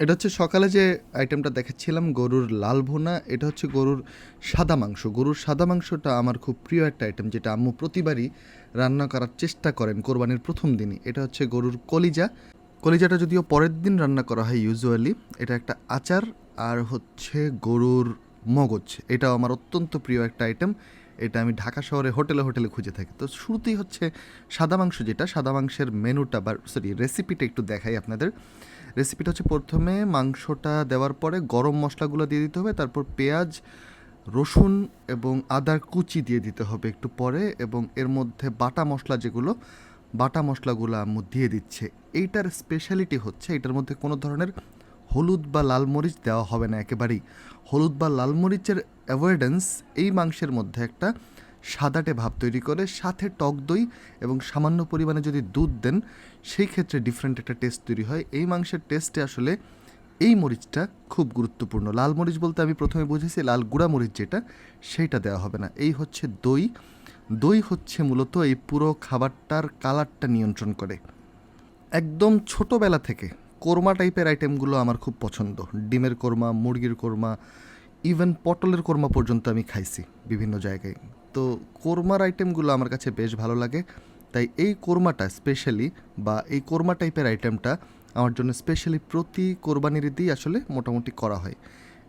এটা হচ্ছে সকালে যে আইটেমটা দেখাচ্ছিলাম, গরুর লাল ভুনা, এটা হচ্ছে গরুর সাদা মাংস। গরুর সাদা মাংসটা আমার খুব প্রিয় একটা আইটেম যেটা আম্মু প্রতিবারই রান্না করার চেষ্টা করেন কোরবানির প্রথম দিনই। এটা হচ্ছে গরুর কলিজা। কলিজাটা যদিও পরের দিন রান্না করা হয় ইউজুয়ালি এটা একটা আচার আর হচ্ছে গরুর মগজ। এটাও আমার অত্যন্ত প্রিয় একটা আইটেম এটা আমি ঢাকা শহরে হোটেলে হোটেলে খুঁজে থাকি। তো শুরুতেই হচ্ছে সাদা মাংস যেটা, সাদা মাংসের মেনুটা বা সরি রেসিপিটা একটু দেখাই আপনাদের। রেসিপিটা হচ্ছে প্রথমে মাংসটা দেওয়ার পরে গরম মশলাগুলো দিয়ে দিতে হবে, তারপর পেঁয়াজ, রসুন এবং আদার কুচি দিয়ে দিতে হবে একটু পরে এবং এর মধ্যে বাটা মশলা যেগুলো, বাটা মশলাগুলো আম্মু দিয়ে দিচ্ছে। এইটার স্পেশালিটি হচ্ছে এটার মধ্যে কোনো ধরনের হলুদ বা লাল মরিচ দেওয়া হবে না একেবারেই। হলুদ বা লাল মরিচের অ্যাভয়েডেন্স এই মাংসের মধ্যে একটা সাদাটে ভাব তৈরি করে, সাথে টক দই এবং সামান্য পরিমাণে যদি দুধ দেন, সেই ক্ষেত্রে ডিফারেন্ট একটা টেস্ট তৈরি হয়। এই মাংসের টেস্টে আসলে এই মরিচটা খুব গুরুত্বপূর্ণ। লাল মরিচ বলতে আমি প্রথমে বুঝেছি, লাল গুঁড়া মরিচ যেটা, সেইটা দেওয়া হবে না। এই হচ্ছে দই। দই হচ্ছে মূলত এই পুরো খাবারটার কালারটা নিয়ন্ত্রণ করে। একদম ছোটোবেলা থেকে কোরমা টাইপের আইটেমগুলো আমার খুব পছন্দ। ডিমের কোরমা, মুরগির কোরমা ইভেন পটলের কোরমা পর্যন্ত আমি খাইছি বিভিন্ন জায়গায়। তো কোরমার আইটেমগুলো আমার কাছে বেশ ভালো লাগে। তাই এই কোরমাটা স্পেশালি বা এই কোরমা টাইপের আইটেমটা আমার জন্য স্পেশালি প্রতি কোরবানির ঈদেই আসলে মোটামুটি করা হয়।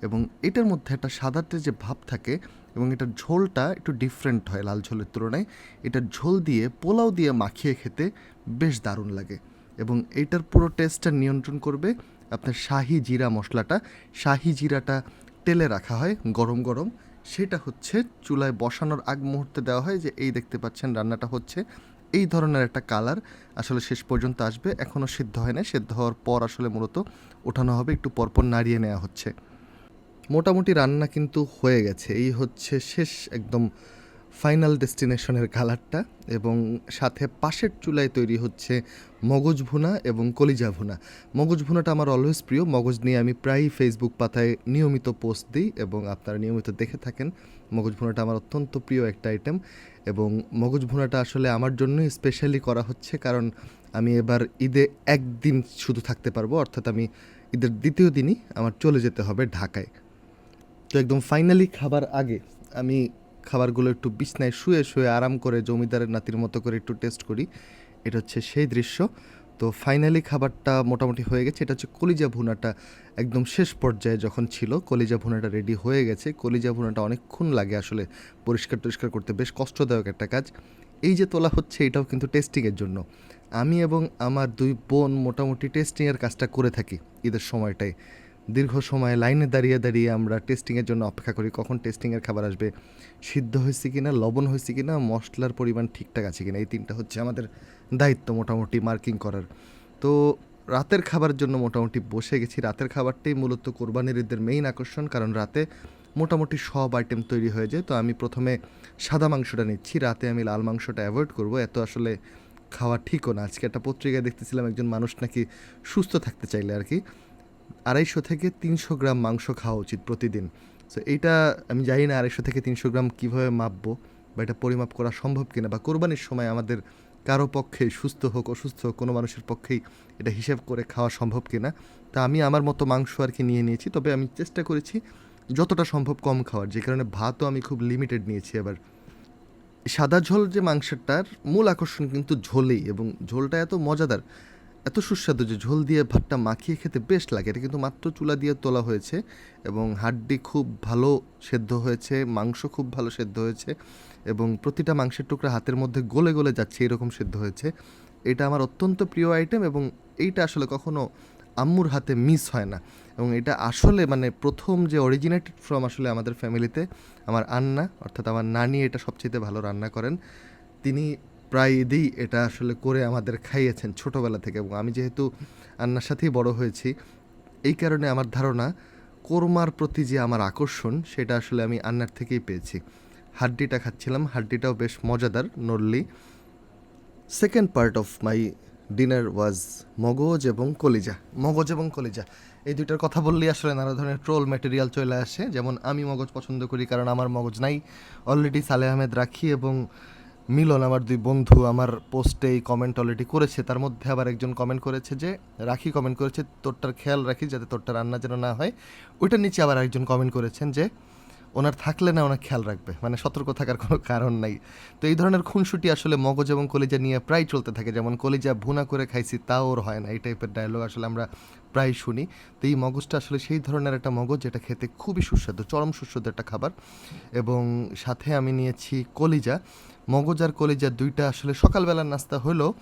এবং এটার মধ্যে একটা সাদাতে যে ভাব থাকে এবং এটার ঝোলটা একটু ডিফারেন্ট হয় লাল ঝোলের তুলনায় এটার ঝোল দিয়ে, পোলাও দিয়ে মাখিয়ে খেতে বেশ দারুণ লাগে। এবং এইটার পুরো টেস্টটা নিয়ন্ত্রণ করবে আপনার শাহি জিরা মশলাটা। শাহি জিরাটা তেলে রাখা হয়, গরম গরম। সেটা হচ্ছে চুলায় বসানোর আগ মুহূর্তে দেওয়া হয় যে, এই দেখতে পাচ্ছেন রান্নাটা হচ্ছে এই ধরনের একটা কালার। আসলে শেষ পর্যন্ত আসবে এখনও সিদ্ধ হয় না সিদ্ধ হওয়ার পর আসলে মূলত ওঠানো হবে, একটু পরপর নাড়িয়ে নেওয়া হচ্ছে। মোটামুটি রান্না কিন্তু হয়ে গেছে। এই হচ্ছে শেষ একদম ফাইনাল ডেস্টিনেশনের কালারটা এবং সাথে পাশের চুলায় তৈরি হচ্ছে মগজ ভুনা এবং কলিজা ভুনা। মগজ ভুনাটা আমার অলওয়েজ প্রিয়। মগজ নিয়ে আমি প্রায়ই ফেসবুক পাতায় নিয়মিত পোস্ট দিই এবং আপনারা নিয়মিত দেখে থাকেন। মগজ ভুনাটা আমার অত্যন্ত প্রিয় একটা আইটেম এবং মগজ ভুনাটা আসলে আমার জন্যই স্পেশালি করা হচ্ছে কারণ আমি এবার ঈদে একদিন শুধু থাকতে পারব। অর্থাৎ আমি ঈদের দ্বিতীয় দিনই আমার চলে যেতে হবে ঢাকায়। তো একদম ফাইনালি খাবার আগে আমি খাবারগুলো একটু বিছনায় শুয়ে শুয়ে আরাম করে জমিদারের নাতির মতো করে একটু টেস্ট করি। এটা হচ্ছে সেই দৃশ্য। তো ফাইনালি খাবারটা মোটামুটি হয়ে গেছে। এটা হচ্ছে কলিজা ভুনাটা একদম শেষ পর্যায়ে যখন ছিল, কলিজা ভুনাটা রেডি হয়ে গেছে। কলিজা ভুনাটা অনেকক্ষণ লাগে আসলে পরিষ্কার টরিষ্কার করতে। বেশ কষ্টদায়ক একটা কাজ। এই যে তোলা হচ্ছে, এটাও কিন্তু টেস্টিংয়ের জন্য। আমি এবং আমার দুই বোন মোটামুটি টেস্টিংয়ের কাজটা করে থাকি ঈদের সময়টায়। দীর্ঘ সময় লাইনে দাঁড়িয়ে দাঁড়িয়ে আমরা টেস্টিংয়ের জন্য অপেক্ষা করি, কখন টেস্টিংয়ের খাবার আসবে, সিদ্ধ হয়েছে কি না লবণ হয়েছে কি না মশলার পরিমাণ ঠিকঠাক আছে কি না এই তিনটা হচ্ছে আমাদের দায়িত্ব মোটামুটি মার্কিং করার। তো রাতের খাবার জন্য মোটামুটি বসে গেছি। রাতের খাবারটাই মূলত কোরবানির ঈদের মেইন আকর্ষণ, কারণ রাতে মোটামুটি সব আইটেম তৈরি হয়ে যায়। তো আমি প্রথমে সাদা মাংসটা নিচ্ছি। রাতে আমি লাল মাংসটা অ্যাভয়েড করব। এত আসলে খাওয়া ঠিকও না। আজকে একটা পত্রিকায় দেখতেছিলাম একজন মানুষ নাকি সুস্থ থাকতে চাইলে আর কি। আড়াইশো থেকে তিনশো গ্রাম মাংস খাওয়া উচিত প্রতিদিন। সো এইটা আমি জানি না আড়াইশো থেকে তিনশো গ্রাম কীভাবে মাপবো বা এটা পরিমাপ করা সম্ভব কিনা বা কোরবানির সময় আমাদের কারও পক্ষে সুস্থ হোক, অসুস্থ হোক, কোনো মানুষের পক্ষেই এটা হিসেব করে খাওয়া সম্ভব কিনা, তা আমি আমার মতো মাংস আর কি নিয়ে নিয়েছি। তবে আমি চেষ্টা করেছি যতটা সম্ভব কম খাওয়ার, যে কারণে ভাতও আমি খুব লিমিটেড নিয়েছি এবার। সাদা ঝোল যে মাংসটার মূল আকর্ষণ কিন্তু ঝোলেই এবং ঝোলটা এত মজাদার এত সুস্বাদু যে ঝোল দিয়ে ভাতটা মাখিয়ে খেতে বেশ লাগে। এটা কিন্তু মাত্র চুলা দিয়ে তোলা হয়েছে এবং হাড্ডি খুব ভালো সেদ্ধ হয়েছে, মাংস খুব ভালো সেদ্ধ হয়েছে এবং প্রতিটা মাংসের টুকরা হাতের মধ্যে গলে গলে যাচ্ছে এরকম সেদ্ধ হয়েছে। এটা আমার অত্যন্ত প্রিয় আইটেম এবং এইটা আসলে কখনো আম্মুর হাতে মিস হয় না এবং এটা আসলে মানে প্রথম যে অরিজিনেটেড ফ্রম আসলে আমাদের ফ্যামিলিতে আমার আন্না অর্থাৎ আমার নানি এটা সবচেয়ে ভালো রান্না করেন। তিনি প্রায় ঈদেই এটা আসলে করে আমাদের খাইয়েছেন ছোটোবেলা থেকে এবং আমি যেহেতু আন্নার সাথেই বড় হয়েছি, এই কারণে আমার ধারণা কোরমার প্রতি যে আমার আকর্ষণ, সেটা আসলে আমি আন্নার থেকেই পেয়েছি। হাড্ডিটা খাচ্ছিলাম, হাড্ডিটাও বেশ মজাদার নড়লি second part of my dinner was মগজ এবং কলিজা, মগজ এবং কলিজা। এই দুইটার কথা বললেই আসলে নানা ধরনের ট্রোল ম্যাটেরিয়াল চলে আসে। যেমন আমি মগজ পছন্দ করি কারণ আমার মগজ নাই। অলরেডি সালে আহমেদ রাখি এবং মিলন, আমার দুই বন্ধু, আমার পোস্টে এই কমেন্ট অলরেডি করেছে। তার মধ্যে আবার একজন কমেন্ট করেছে যে, রাখি কমেন্ট করেছে, তোরটার খেয়াল রাখি যাতে তোরটা রান্না যেন না হয়। ওইটার নিচে আবার একজন কমেন্ট করেছেন যে ওনার থাকলে না ওনার খেয়াল রাখবে। মানে সতর্ক থাকার কোনো কারণ নাই। তো এই ধরনের খুনসুটি আসলে মগজ এবং কলিজা নিয়ে প্রায় চলতে থাকে। যেমন কলিজা ভুনা করে খাইছি তাও ওর হয় না। এই টাইপের ডায়লগ আসলে আমরা প্রায় শুনি। তো এই মগজটা আসলে সেই ধরনের একটা মগজ যেটা খেতে খুবই সুস্বাদু, চরম সুস্বাদু একটা খাবার। এবং সাথে আমি নিয়েছি কলিজা। মগজ আর কলিজা দুইটা আসলে সকালবেলার নাস্তা হলেও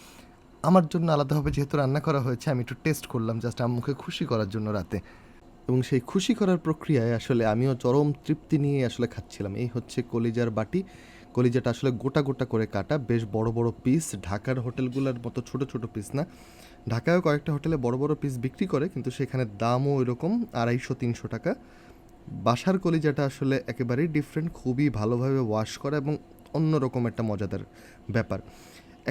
আমার জন্য আলাদাভাবে যেহেতু রান্না করা হয়েছে, আমি একটু টেস্ট করলাম জাস্ট আম্মুকে খুশি করার জন্য রাতে। এবং সেই খুশি করার প্রক্রিয়ায় আসলে আমিও চরম তৃপ্তি নিয়ে আসলে খাচ্ছিলাম। এই হচ্ছে কলিজার বাটি। কলিজাটা আসলে গোটা গোটা করে কাটা। বেশ বড় বড় পিস ঢাকার হোটেলগুলোর মতো ছোট ছোট পিস না। ঢাকায়ও কয়েকটা হোটেলে বড় বড় পিস বিক্রি করে, কিন্তু সেখানে দামও ওইরকম আড়াইশো, তিনশো টাকা। বাসার কলিজাটা আসলে একেবারেই ডিফারেন্ট খুবই ভালোভাবে ওয়াশ করা এবং অন্যরকম একটা মজাদার ব্যাপার।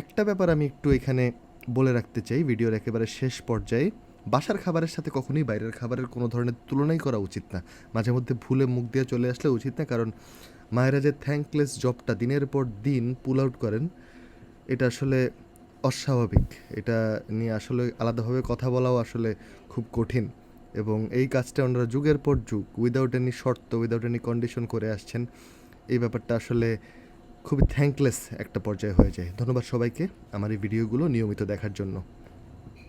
একটা ব্যাপার আমি একটু এখানে বলে রাখতে চাই, ভিডিওর একেবারে শেষ পর্যায়ে। বাসার খাবারের সাথে কখনোই বাইরের খাবারের কোনো ধরনের তুলনাই করা উচিত না। মাঝে মধ্যে ভুলে মুখ দিয়ে চলে আসলে উচিত না, কারণ মায়েরা যে থ্যাঙ্কলেস জবটা দিনের পর দিন পুল আউট করেন, এটা আসলে অস্বাভাবিক। এটা নিয়ে আসলে আলাদাভাবে কথা বলাও আসলে খুব কঠিন। এবং এই কাজটা ওনারা যুগের পর যুগ উইদাউট এনি শর্ত উইদাউট এনি কন্ডিশন করে আসছেন, এই ব্যাপারটা আসলে খুবই থ্যাঙ্কলেস একটা পর্যায়ে হয়ে যায়। ধন্যবাদ সবাইকে আমার এই ভিডিওগুলো নিয়মিত দেখার জন্য।